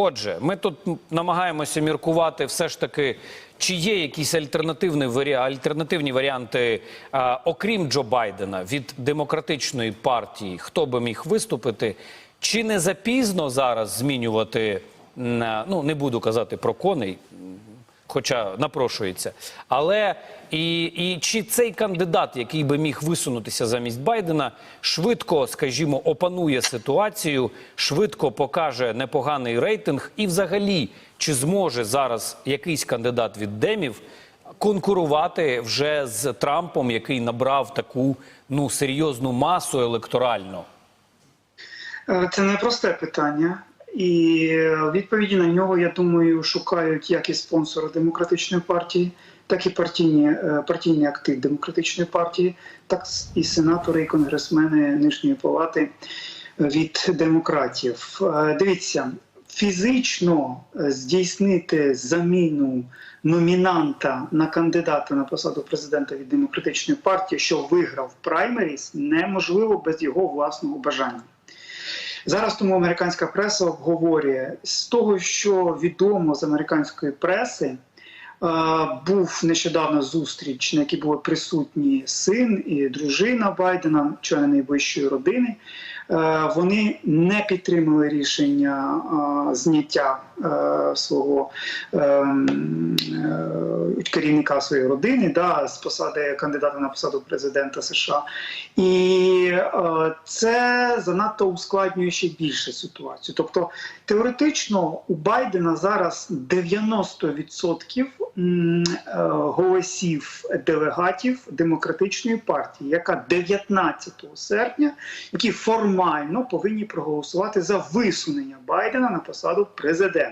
Отже, ми тут намагаємося міркувати все ж таки, чи є якісь альтернативні, альтернативні варіанти, а, окрім Джо Байдена, від демократичної партії, хто би міг виступити, чи не запізно зараз змінювати, ну не буду казати про коней, хоча напрошується. Але і, і чи цей кандидат, який би міг висунутися замість Байдена, швидко, скажімо, опанує ситуацію, швидко покаже непоганий рейтинг, і взагалі, чи зможе зараз якийсь кандидат від Демів конкурувати вже з Трампом, який набрав таку ну серйозну масу електоральну? Е, Це непросте питання, і е, відповіді на нього, я думаю, шукають як і спонсори демократичної партії, так і партійні, е, партійний актив демократичної партії, так і сенатори і конгресмени нижньої палати від демократів. Е, Дивіться, фізично е, здійснити заміну номінанта на кандидата на посаду президента від демократичної партії, що виграв праймеріс, неможливо без його власного бажання. Зараз тому американська преса обговорює з того, що відомо з американської преси. е, Був нещодавно зустріч, на якій були присутні син і дружина Байдена, члени найближчої родини. Е, Вони не підтримали рішення е, зняття свого ем, е, керівника своєї родини да, з посади кандидата на посаду президента США. І е, це занадто ускладнює ще більше ситуацію. Тобто, теоретично у Байдена зараз 90% е, голосів делегатів демократичної партії, яка 19 серпня, які формально повинні проголосувати за висунення Байдена на посаду президента.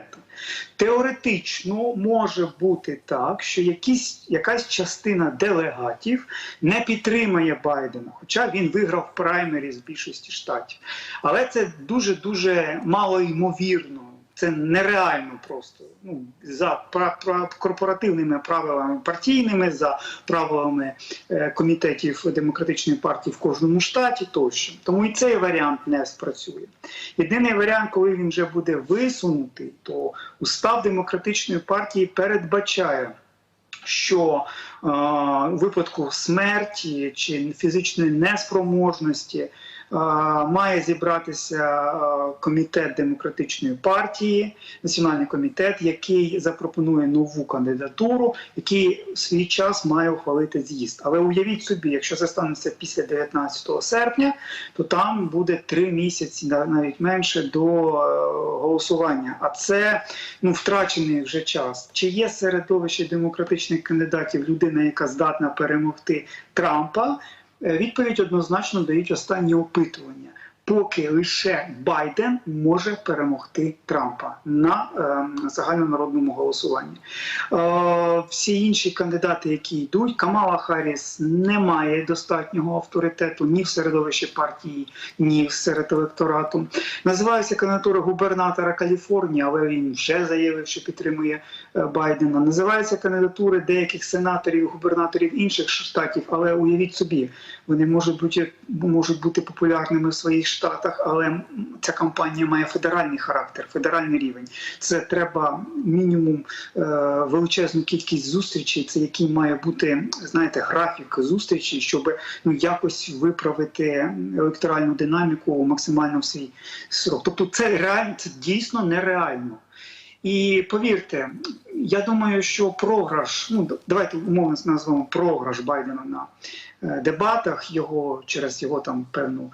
Теоретично може бути так, що якісь, якась частина делегатів не підтримає Байдена, хоча він виграв праймері з більшості штатів. Але це дуже дуже мало ймовірно. Це нереально просто ну за корпоративними правилами партійними, за правилами е, комітетів демократичної партії в кожному штаті тощо. Тому і цей варіант не спрацює. Єдиний варіант, коли він вже буде висунутий, то устав демократичної партії передбачає. Що е, у випадку смерті чи фізичної неспроможності має зібратися комітет демократичної партії, національний комітет, який запропонує нову кандидатуру, який в свій час має ухвалити з'їзд. Але уявіть собі, якщо це станеться після 19 серпня, то там буде три місяці, на- навіть менше до е, голосування. А це ну втрачений вже час. Чи є середовище демократичних кандидатів людина, яка здатна перемогти Трампа? Відповідь однозначно дають останні опитування. Поки лише Байден може перемогти Трампа на е, загальнонародному голосуванні. Е, всі інші кандидати, які йдуть, Камала Харріс не має достатнього авторитету ні в середовищі партії, ні серед електорату. Називається кандидатура губернатора Каліфорнії, але він вже заявив, що підтримує е, Байдена. Називаються кандидатури деяких сенаторів, губернаторів інших штатів, але уявіть собі, вони можуть бути можуть бути популярними в своїх штатах, але ця кампанія має федеральний характер, федеральний рівень. Це треба мінімум е, величезну кількість зустрічей. Це який має бути знаєте графік зустрічей, щоб ну якось виправити електоральну динаміку максимально в свій срок. Тобто, це реально це дійсно нереально. І повірте, я думаю, що програш, ну давайте умовно назвемо програш Байдена на е, дебатах його через його там певну.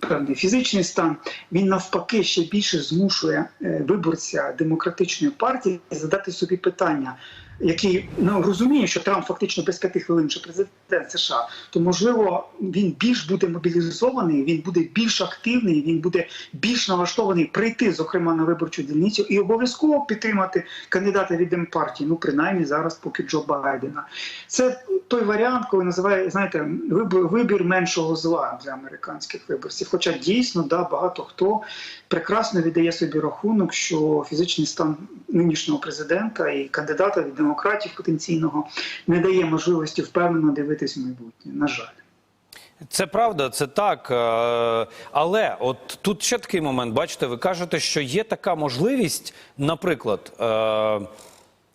Певний фізичний стан він навпаки ще більше змушує е, виборця демократичної партії задати собі питання, який ну розуміє, що Трамп фактично без п'яти хвилин вже президент США, то можливо він більш буде мобілізований, він буде більш активний, він буде більш налаштований прийти, зокрема на виборчу дільницю, і обов'язково підтримати кандидата від демпартії. Ну принаймні зараз, поки Джо Байдена. Це той варіант, коли називає знаєте, вибір, вибір меншого зла для американських виборців. Хоча дійсно да багато хто прекрасно віддає собі рахунок, що фізичний стан нинішнього президента і кандидата від демократів потенційного не дає можливості впевнено дивитись в майбутнє. На жаль. Це правда, це так. е, Але от тут ще такий момент. Бачите, ви кажете, що є така можливість, наприклад, е,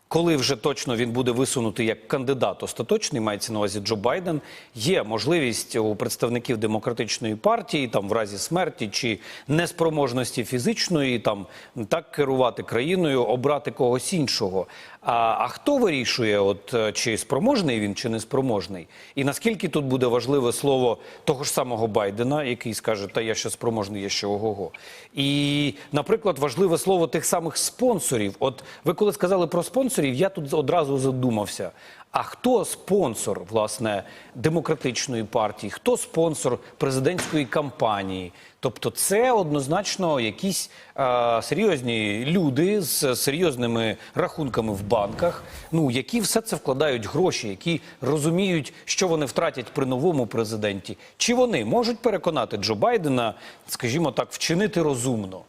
коли вже точно він буде висунутий як кандидат остаточний, мається на увазі Джо Байден, є можливість у представників демократичної партії, там в разі смерті чи неспроможності фізичної, там так керувати країною, обрати когось іншого. А, а хто вирішує, от е, чи спроможний він, чи неспроможний? І наскільки тут буде важливе слово того ж самого Байдена, який скаже, та я ще спроможний, я ще ого-го. І, наприклад, важливе слово тих самих спонсорів. От ви коли сказали про спонсорів, я тут одразу задумався. А хто спонсор власне демократичної партії? Хто спонсор президентської кампанії? Тобто, це однозначно якісь е, серйозні люди з серйозними рахунками в банках, ну які все це вкладають гроші, які розуміють, що вони втратять при новому президенті. Чи вони можуть переконати Джо Байдена, скажімо так, вчинити розумно?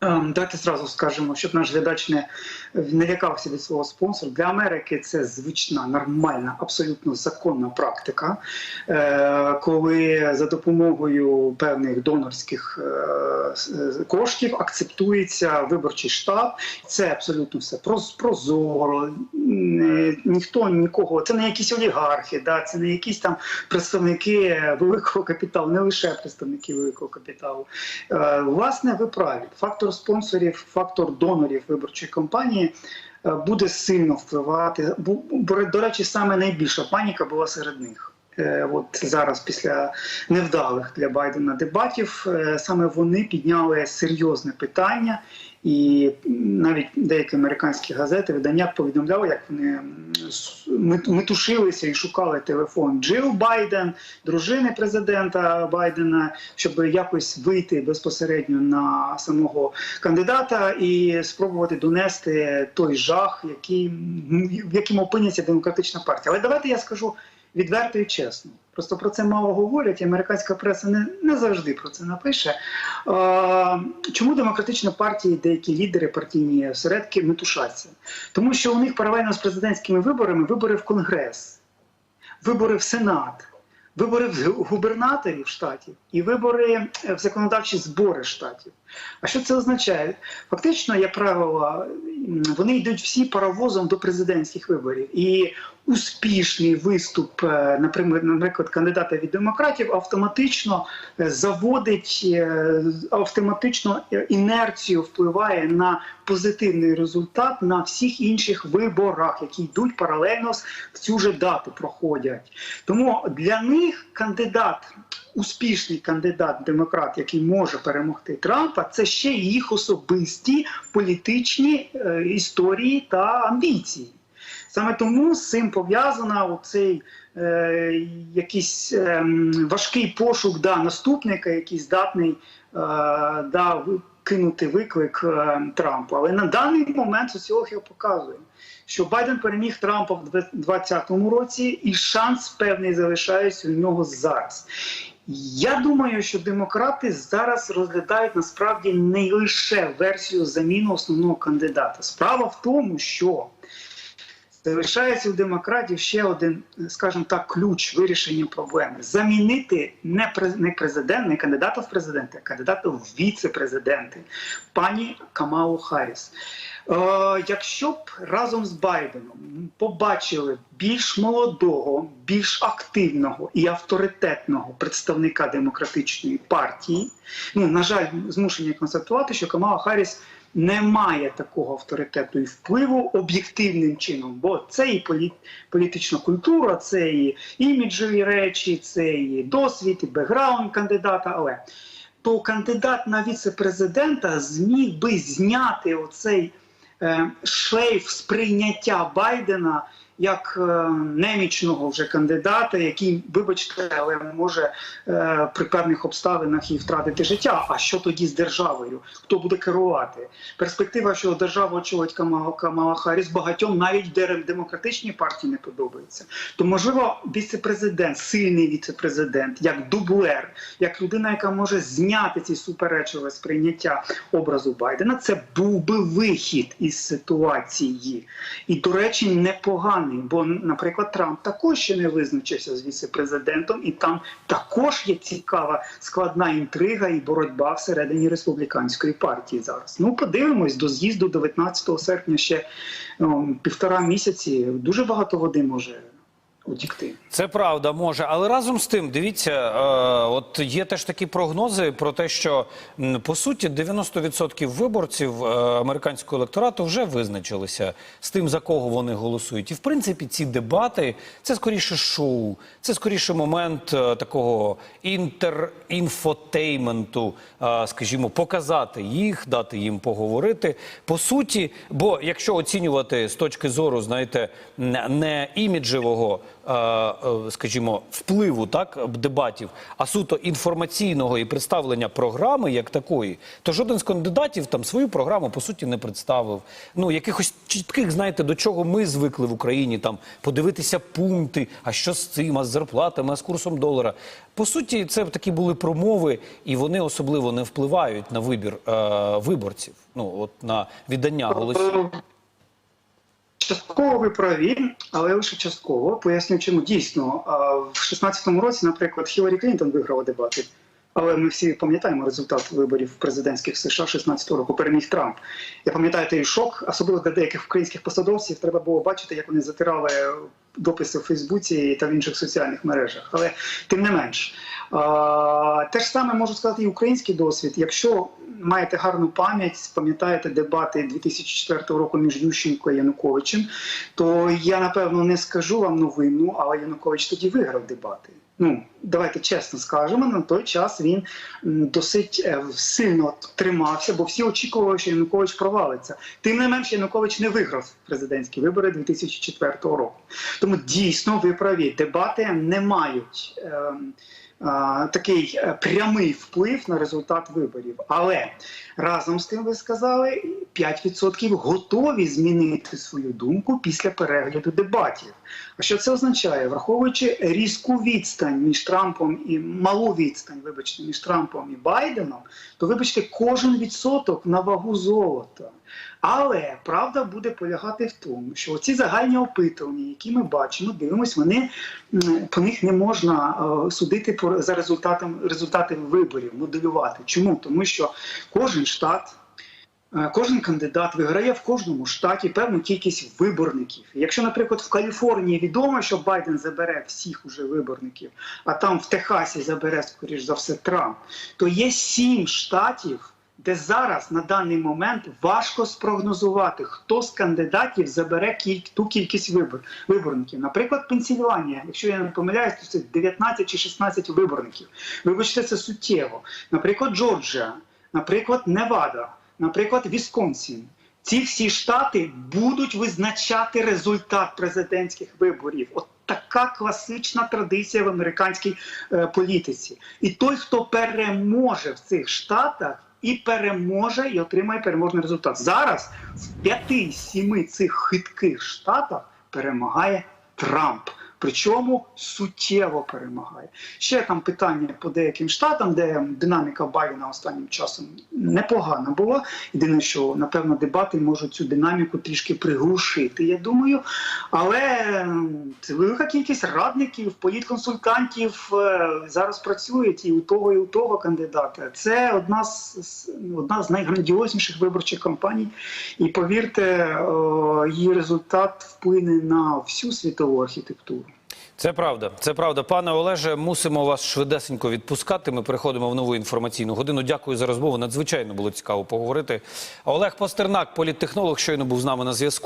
Ем, Давайте зразу скажемо, щоб наш глядач не, налякався від свого спонсора. Для Америки це звична, нормальна, абсолютно законна практика, е, коли за допомогою певних донорських е, коштів акцептується виборчий штаб. Це абсолютно все прозоро. Ні- Ніхто нікого, це не якісь олігархи, да, це не якісь там представники великого капіталу, не лише представники великого капіталу. Е, Власне, ви праві. Фактор спонсорів, фактор донорів виборчої кампанії е, буде сильно впливати. До речі, саме найбільша паніка була серед них. Е, От зараз, після невдалих для Байдена дебатів, е, саме вони підняли серйозне питання, і навіть деякі американські газети, видання повідомляли, як вони метушилися і шукали телефон Джил Байден, дружини президента Байдена, щоб якось вийти безпосередньо на самого кандидата і спробувати донести той жах, який, в яким опиниться демократична партія. Але давайте я скажу відверто і чесно. Просто про це мало говорять, і американська преса не, не завжди про це напише. Е, чому демократична партія і деякі лідери партійні осередки метушаться? Тому що у них паралельно з президентськими виборами вибори в Конгрес, вибори в Сенат, вибори в губернаторів штатів і вибори е, в законодавчі збори штатів. А що це означає? Фактично, як правило, вони йдуть всі паровозом до президентських виборів. І успішний виступ, е, наприклад, кандидата від демократів автоматично е, заводить автоматично інерцію впливає на позитивний результат на всіх інших виборах, які йдуть паралельно в цю же дату проходять. Тому для них кандидат. Успішний кандидат демократ, який може перемогти Трампа, це ще їх особисті політичні е, історії та амбіції. Саме тому з цим пов'язана оцей е, якийсь е, важкий пошук да, наступника, який здатний е, да, кинути виклик е, Трампу. Але на даний момент соціологія показує, що Байден переміг Трампа в 2020 році, і шанс певний залишається у нього зараз. Я думаю, що демократи зараз розглядають насправді не лише версію заміну основного кандидата. Справа в тому, що залишається у демократів ще один, скажімо так, ключ вирішення проблеми: замінити не президент, не кандидата в президенти, а кандидата в віце-президенти, пані Камалу Харріс. Е, якщо б разом з Байденом побачили більш молодого, більш активного і авторитетного представника демократичної партії, ну на жаль, змушені констатувати, що Камала Харріс не має такого авторитету і впливу об'єктивним чином, бо це і полі- політична культура, це і іміджові речі, це і досвід, і бекграунд кандидата. Але то кандидат на віце-президента зміг би зняти оцей е, шлейф сприйняття Байдена як е, немічного вже кандидата, який, вибачте, але може е, при певних обставинах і втратити життя. А що тоді з державою? Хто буде керувати? Перспектива, що державу очолить Камала, Харріс, багатьом навіть де- демократичній партії не подобається. То можливо, віце-президент, сильний віце-президент, як дублер, як людина, яка може зняти ці суперечливе сприйняття образу Байдена, це був би вихід із ситуації. І, до речі, непоганий складний, бо, наприклад, Трамп також ще не визначився з віце-президентом, і там також є цікава складна інтрига і боротьба всередині республіканської партії зараз. Ну, подивимось до з'їзду 19 серпня ще о, півтора місяці. Дуже багато води може утікти. Це правда, може, але разом з тим, дивіться, е, от є теж такі прогнози про те, що по суті 90% виборців е, американського електорату вже визначилися з тим, за кого вони голосують. І в принципі, ці дебати це скоріше шоу, це скоріше момент е, такого інтерінфотейменту, е, скажімо, показати їх, дати їм поговорити. По суті, бо якщо оцінювати з точки зору, знаєте, не іміджевого, скажімо, впливу так дебатів, а суто інформаційного і представлення програми як такої, то жоден з кандидатів там свою програму по суті не представив. Ну якихось чітких, знаєте, до чого ми звикли в Україні там подивитися пункти, а що з цим, а з зарплатами, а з курсом долара. По суті, це такі були промови, і вони особливо не впливають на вибір е, виборців. Ну от на віддання голосів. Частково ви праві, але лише частково. Поясню, чому дійсно в 16-му році, наприклад, Хіларі Клінтон виграла дебати. Але ми всі пам'ятаємо результат виборів президентських США 16-го року. Переміг Трамп. Я пам'ятаю той шок, особливо для деяких українських посадовців. Треба було бачити, як вони затирали дописи в Фейсбуці та в інших соціальних мережах. Але тим не менш, те ж саме можу сказати і український досвід. Якщо маєте гарну пам'ять, пам'ятаєте дебати 2004 року між Ющенко і Януковичем, то я напевно не скажу вам новину, але Янукович тоді виграв дебати. Ну, давайте чесно скажемо, на той час він досить е, сильно тримався, бо всі очікували, що Янукович провалиться. Тим не менш, Янукович не виграв президентські вибори 2004 року. Тому дійсно ви праві, дебати не мають. ем, Такий е, прямий вплив на результат виборів, але разом з тим ви сказали, 5% готові змінити свою думку після перегляду дебатів. А що це означає? Враховуючи різку відстань між Трампом і малу відстань, вибачте, між Трампом і Байденом, то вибачте, кожен відсоток на вагу золота. Але правда буде полягати в тому, що ці загальні опитування, які ми бачимо, дивимось, вони по них не можна е, судити за результатом результати виборів, моделювати. Чому? Тому що кожен штат. Е, Кожен кандидат виграє в кожному штаті певну кількість виборників. Якщо, наприклад, в Каліфорнії відомо, що Байден забере всіх уже виборників, а там в Техасі забере, скоріш за все, Трамп, то є сім штатів, де зараз на даний момент важко спрогнозувати, хто з кандидатів забере кіль- ту кількість вибор, виборників. Наприклад, Пенсільванія, якщо я не помиляюсь, то це 19 чи 16 виборників. Вибачте, це суттєво. Наприклад, Джорджія, наприклад, Невада, наприклад, Вісконсін. Ці всі штати будуть визначати результат президентських виборів. От така класична традиція в американській е, політиці. І той, хто переможе в цих штатах, і переможе і отримає переможний результат. Зараз в п'яти-сіми цих хитких штатах перемагає Трамп. Причому суттєво перемагає. Ще там питання по деяким штатам, де динаміка Байдена останнім часом непогана була. Єдине, що напевно дебати можуть цю динаміку трішки приглушити. Я думаю, але це велика кількість радників, політконсультантів е, зараз працюють і у того, і у того кандидата. Це одна з одна з найграндіозніших виборчих кампаній. І повірте, її результат вплине на всю світову архітектуру. Це правда, це правда. Пане Олеже, мусимо вас швидесенько відпускати. Ми переходимо в нову інформаційну годину. Дякую за розмову. Надзвичайно було цікаво поговорити. Олег Пастернак, політтехнолог, щойно був з нами на зв'язку.